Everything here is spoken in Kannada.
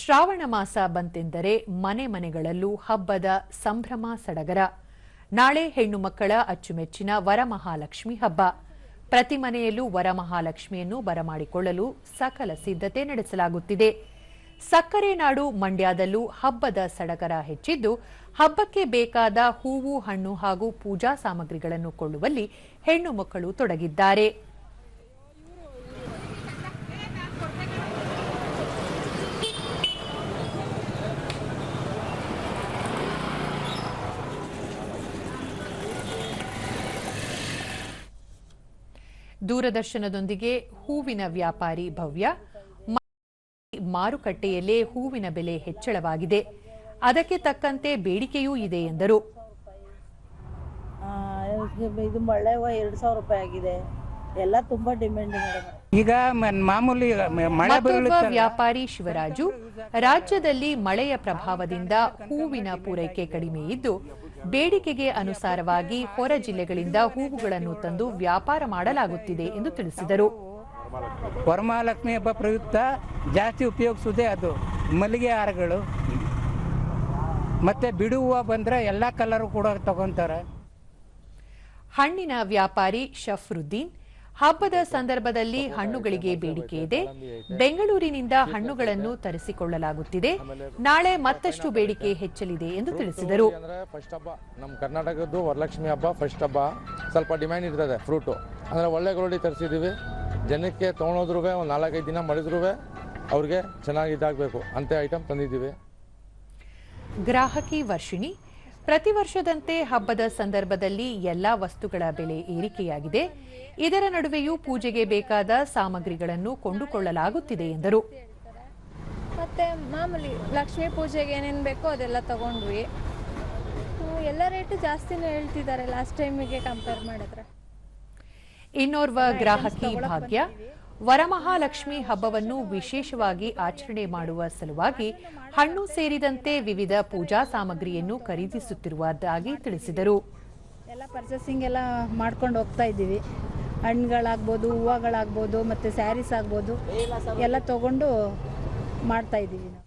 ಶ್ರಾವಣ ಮಾಸ ಬಂತೆಂದರೆ ಮನೆ ಮನೆಗಳಲ್ಲೂ ಹಬ್ಬದ ಸಂಭ್ರಮ ಸಡಗರ. ನಾಳೆ ಹೆಣ್ಣು ಮಕ್ಕಳ ಅಚ್ಚುಮೆಚ್ಚಿನ ವರಮಹಾಲಕ್ಷ್ಮಿ ಹಬ್ಬ. ಪ್ರತಿ ಮನೆಯಲ್ಲೂ ವರಮಹಾಲಕ್ಷ್ಮಿಯನ್ನು ಬರಮಾಡಿಕೊಳ್ಳಲು ಸಕಲ ಸಿದ್ಧತೆ ನಡೆಸಲಾಗುತ್ತಿದೆ. ಸಕ್ಕರೆ ನಾಡು ಮಂಡ್ಯದಲ್ಲೂ ಹಬ್ಬದ ಸಡಗರ ಹೆಚ್ಚಿದ್ದು, ಹಬ್ಬಕ್ಕೆ ಬೇಕಾದ ಹೂವು, ಹಣ್ಣು ಹಾಗೂ ಪೂಜಾ ಸಾಮಗ್ರಿಗಳನ್ನು ಕೊಳ್ಳುವಲ್ಲಿ ಹೆಣ್ಣು ಮಕ್ಕಳು ತೊಡಗಿದ್ದಾರೆ. ದೂರದರ್ಶನದೊಂದಿಗೆ ಹೂವಿನ ವ್ಯಾಪಾರಿ ಭವ್ಯ ಮಾರುಕಟ್ಟೆಯಲ್ಲೇ ಹೂವಿನ ಬೆಲೆ ಹೆಚ್ಚಳವಾಗಿದೆ. ಅದಕ್ಕೆ ತಕ್ಕಂತೆ ಬೇಡಿಕೆಯೂ ಇದೆ ಎಂದರು. ಆ, ಇದು ಮಳೆ ಎರಡು ಸಾವಿರ ರೂಪಾಯಿ ಆಗಿದೆ. ಎಲ್ಲ ತುಂಬಾ ಡಿಮ್ಯಾಂಡ್ ಈಗ ಮಾಮೂಲಿ ವ್ಯಾಪಾರಿ ಶಿವರಾಜು ರಾಜ್ಯದಲ್ಲಿ ಮಳೆಯ ಪ್ರಭಾವದಿಂದ ಹೂವಿನ ಪೂರೈಕೆ ಕಡಿಮೆ ಇದ್ದು ಬೇಡಿಕೆಗೆ ಅನುಸಾರವಾಗಿ ಹೊರ ಜಿಲ್ಲೆಗಳಿಂದ ಹೂವುಗಳನ್ನು ತಂದು ವ್ಯಾಪಾರ ಮಾಡಲಾಗುತ್ತಿದೆ ಎಂದು ತಿಳಿಸಿದರು. ವರಮಹಾಲಕ್ಷ್ಮಿ ಹಬ್ಬ ಪ್ರಯುಕ್ತ ಜಾಸ್ತಿ ಉಪಯೋಗಿಸೋದೇ ಅದು. ಮಲ್ಲಿಗೆ ಹಾರಗಳು ಮತ್ತೆ ಬಿಡುವ ಬಂದ್ರೆ ಎಲ್ಲ ಕಲರು ಕೂಡ ತಗೊಂತಾರೆ. ಹಣ್ಣಿನ ವ್ಯಾಪಾರಿ ಶಫ್ರುದ್ದೀನ್ ಹಬ್ಬದ ಸಂದರ್ಭದಲ್ಲಿ ಹಣ್ಣುಗಳಿಗೆ ಬೇಡಿಕೆ ಇದೆ. ಬೆಂಗಳೂರಿನಿಂದ ಹಣ್ಣುಗಳನ್ನು ತರಿಸಿಕೊಳ್ಳಲಾಗುತ್ತಿದೆ. ನಾಳೆ ಮತ್ತಷ್ಟು ಬೇಡಿಕೆ ಹೆಚ್ಚಲಿದೆ ಎಂದು ತಿಳಿಸಿದರು. ಫಸ್ಟ್ ಹಬ್ಬ. ನಮ್ಮ ಕರ್ನಾಟಕದ್ದು ವರಲಕ್ಷ್ಮಿ ಹಬ್ಬ ಫಸ್ಟ್ ಹಬ್ಬ. ಸ್ವಲ್ಪ ಡಿಮ್ಯಾಂಡ್ ಇರ್ತದೆ ಫ್ರೂಟು ಅಂದರೆ ಒಳ್ಳೆ ಕ್ವಾಲಿಟಿ ತರಿಸಿದ್ದೀವಿ ಜನಕ್ಕೆ ತೊಗೊಂಡೋದ್ರೂ ಒಂದು ನಾಲ್ಕೈದು ದಿನ ಮಡಿದ್ರೂ ಅವ್ರಿಗೆ ಚೆನ್ನಾಗಿ ಇದಾಗಬೇಕು. ಅಂತ ಐಟಮ್ ತಂದಿದ್ದೀವಿ. ಗ್ರಾಹಕಿ ವರ್ಷಿಣಿ ಪ್ರತಿ ವರ್ಷದಂತೆ ಹಬ್ಬದ ಸಂದರ್ಭದಲ್ಲಿ ಎಲ್ಲಾ ವಸ್ತುಗಳ ಬೆಲೆ ಏರಿಕೆಯಾಗಿದೆ. ಇದರ ನಡುವೆಯೂ ಪೂಜೆಗೆ ಬೇಕಾದ ಸಾಮಗ್ರಿಗಳನ್ನು ಕೊಂಡುಕೊಳ್ಳಲಾಗುತ್ತಿದೆ ಎಂದರು. ಮತ್ತೆ ಮಾಮೂಲಿ ಲಕ್ಷ್ಮೀ ಪೂಜೆಗೆ ಏನೇನು ಬೇಕೋ ಅದೆಲ್ಲ ತಗೊಂಡ್ವಿ. ಎಲ್ಲ ರೇಟ್ ಜಾಸ್ತಿನೇ ಹೇಳ್ತಿದ್ದಾರೆ ಲಾಸ್ಟ್ ಟೈಮಿಗೆ ಕಂಪೇರ್ ಮಾಡಿದ್ರೆ. ಇನ್ನೋರ್ವ ಗ್ರಾಹಕಿ ಭಾಗ್ಯ. ವರಮಹಾಲಕ್ಷ್ಮಿ ಹಬ್ಬವನ್ನು ವಿಶೇಷವಾಗಿ ಆಚರಣೆ ಮಾಡುವ ಸಲುವಾಗಿ ಹಣ್ಣು ಸೇರಿದಂತೆ ವಿವಿಧ ಪೂಜಾ ಸಾಮಗ್ರಿಯನ್ನು ಖರೀದಿಸುತ್ತಿರುವುದಾಗಿ ತಿಳಿಸಿದರು. ಎಲ್ಲ ಪರ್ಚೇಸಿಂಗ್ ಎಲ್ಲ ಮಾಡ್ಕೊಂಡು ಹೋಗ್ತಾ ಇದ್ದೀವಿ. ಹಣ್ಣುಗಳಾಗ್ಬೋದು, ಹೂವುಗಳಾಗ್ಬೋದು, ಮತ್ತು ಸ್ಯಾರೀಸ್ ಆಗ್ಬೋದು, ಎಲ್ಲ ತಗೊಂಡು ಮಾಡ್ತಾ ಇದ್ದೀವಿ